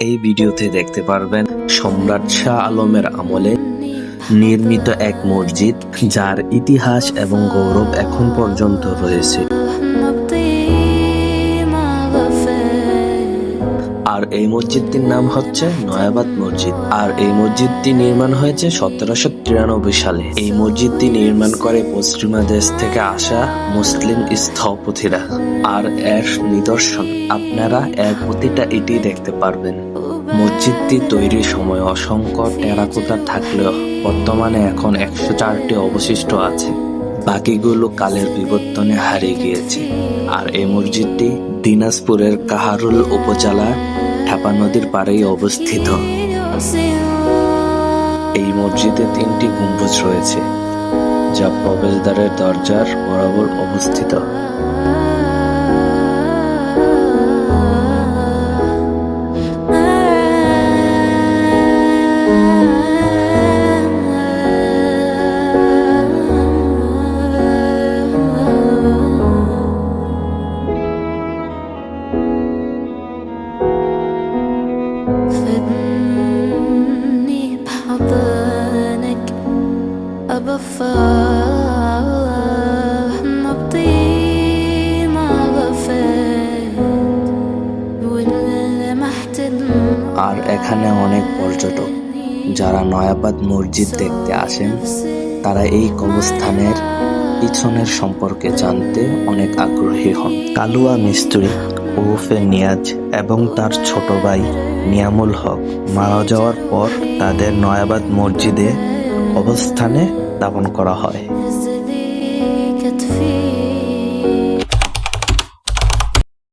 এই ভিডিওতে দেখতে পারবেন সম্রাট শাহ আলমের আমলে নির্মিত এক মসজিদ, যার ইতিহাস এবং গৌরব এখন পর্যন্ত রয়েছে। আর এই মসজিদটির নাম হচ্ছে নয়াবাদ মসজিদ। আর এই মসজিদটি নির্মাণ হয়েছে সতেরোশো তিরানব্বই সালে। এই মসজিদটি নির্মাণ করে পশ্চিমা দেশ থেকে আসা মুসলিম স্থপতিরা। আর এর নিদর্শন আপনারা এর প্রতিটা এটি দেখতে পারবেন। মসজিদটি তৈরির সময় অসংখ্য টেরাকোটা থাকলেও বর্তমানে এখন একশো চারটি অবশিষ্ট আছে। বাকিগুলো কালের বিবর্তনে হারিয়ে গিয়েছে। আর এই মসজিদটি দিনাজপুরের কাহারুল উপজেলা ঠাপা নদীর পাড়েই অবস্থিত। এই মসজিদে তিনটি গম্বুজ রয়েছে যা প্রবেশদ্বারের দরজার বরাবর অবস্থিত। أبفر نبضي ما غفل ولمحت আর এখানে অনেক পর্যটক যারা নয়াবাদ মসজিদ দেখতে আসেন তারা এই কবরস্থানের পিছনের সম্পর্কে জানতে অনেক আগ্রহী হন কালুয়া মিস্ত্রি ওরফে নিয়াজ এবং তার ছোট ভাই নিয়ামুল হক মারা যাওয়ার পর তাদের নয়াবাদ মসজিদে অবস্থানে দাপন করা হয়।